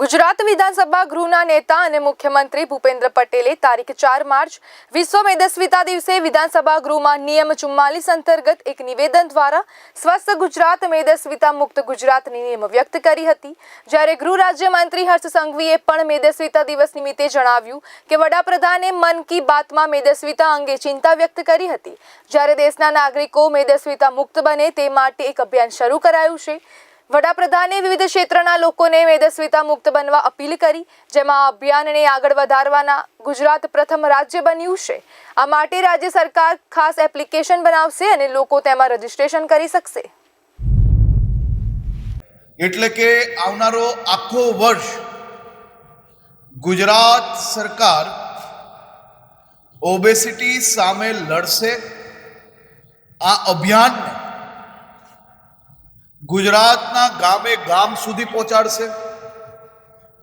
ગુજરાત વિધાનસભા ગૃહના નેતા અને મુખ્યમંત્રી ભૂપેન્દ્ર પટેલે તારીખ ચાર માર્ચ વિશ્વ મેદસ્વીતા દિવસે વિધાનસભા ગૃહમાં નિયમ ચુમ્માલીસ અંતર્ગત એક નિવેદન દ્વારા સ્વસ્થ ગુજરાત મેદસ્વીતા મુક્ત ગુજરાતની નેમ વ્યક્ત કરી હતી. જ્યારે ગૃહ રાજ્યમંત્રી હર્ષ સંઘવીએ પણ મેદસ્વીતા દિવસ નિમિત્તે જણાવ્યું કે વડાપ્રધાને મન કી બાતમાં મેદસ્વીતા અંગે ચિંતા વ્યક્ત કરી હતી. જ્યારે દેશના નાગરિકો મેદસ્વીતા મુક્ત બને તે માટે એક અભિયાન શરૂ કરાયું છે. વડાપ્રધાને વિવિધ ક્ષેત્રના લોકોને મેદસ્વીતા મુક્ત બનવા અપીલ કરી, જેમાં અભિયાનને આગળ વધારવાના ગુજરાત પ્રથમ રાજ્ય બન્યું છે. આ માટે રાજ્ય સરકાર ખાસ એપ્લિકેશન બનાવશે અને લોકો તેમાં રજીસ્ટ્રેશન કરી શકશે. એટલે કે આવનારો આખો વર્ષ ગુજરાત સરકાર ઓબેસિટી સામે લડશે. આ અભિયાનને ગુજરાતના ગામે ગામ સુધી પહોંચાડશે.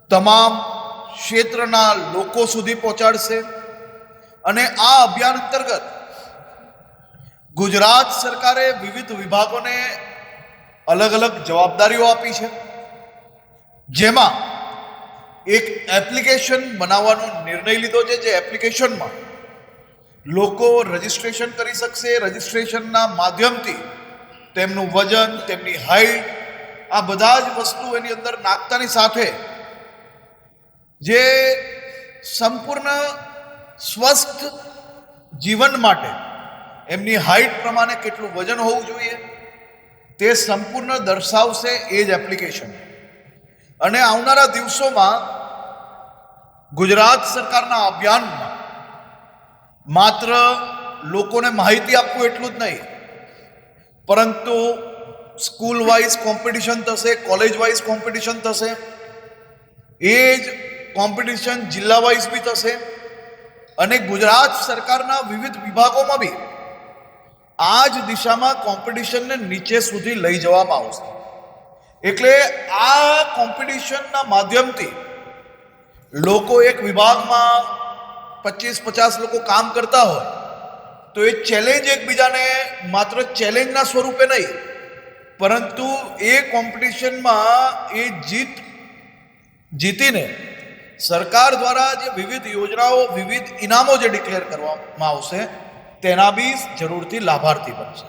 તમામ ક્ષેત્રના લોકો સુધી પહોંચાડશે. અને આ અભિયાન અંતર્ગત ગુજરાત સરકારે વિવિધ વિભાગોને અલગ અલગ જવાબદારીઓ આપી છે. જેમાં એક એપ્લિકેશન બનાવવાનો નિર્ણય લીધો છે, જે એપ્લિકેશનમાં લોકો રજિસ્ટ્રેશન કરી શકશે. રજિસ્ટ્રેશનના માધ્યમથી તેમનું વજન, તેમની હાઈટ આ બધા જ વસ્તુ એની અંદર નાખતાની સાથે જે સંપૂર્ણ સ્વસ્થ જીવન માટે એમની હાઈટ પ્રમાણે કેટલું વજન હોવું જોઈએ, તે સંપૂર્ણ દર્શાવશે એ જ એપ્લિકેશન અને આવનારા દિવસોમાં ગુજરાત સરકારના અભિયાનમાં માત્ર લોકોને માહિતી આપવું એટલું જ નહીં પરંતુ સ્કૂલ વાઇઝ કોમ્પિટિશન થશે, કોલેજ વાઇઝ કોમ્પિટિશન થશે, એ જ કોમ્પિટિશન જિલ્લા વાઇઝ બી થશે અને ગુજરાત સરકારના વિવિધ વિભાગોમાં બી આ જ દિશામાં કોમ્પિટિશનને નીચે સુધી લઈ જવામાં આવશે. એટલે આ કોમ્પિટિશનના માધ્યમથી લોકો એક વિભાગમાં પચીસ પચાસ લોકો કામ કરતા હોય તો એ ચેલેન્જ એકબીજાને માત્ર ચેલેન્જના સ્વરૂપે નહીં, પરંતુ એ કોમ્પિટિશનમાં એ જીત, જીતીને સરકાર દ્વારા જે વિવિધ યોજનાઓ, વિવિધ ઇનામો જે ડિક્લેર કરવામાં આવશે, તેના બી જરૂરથી લાભાર્થી બનશે.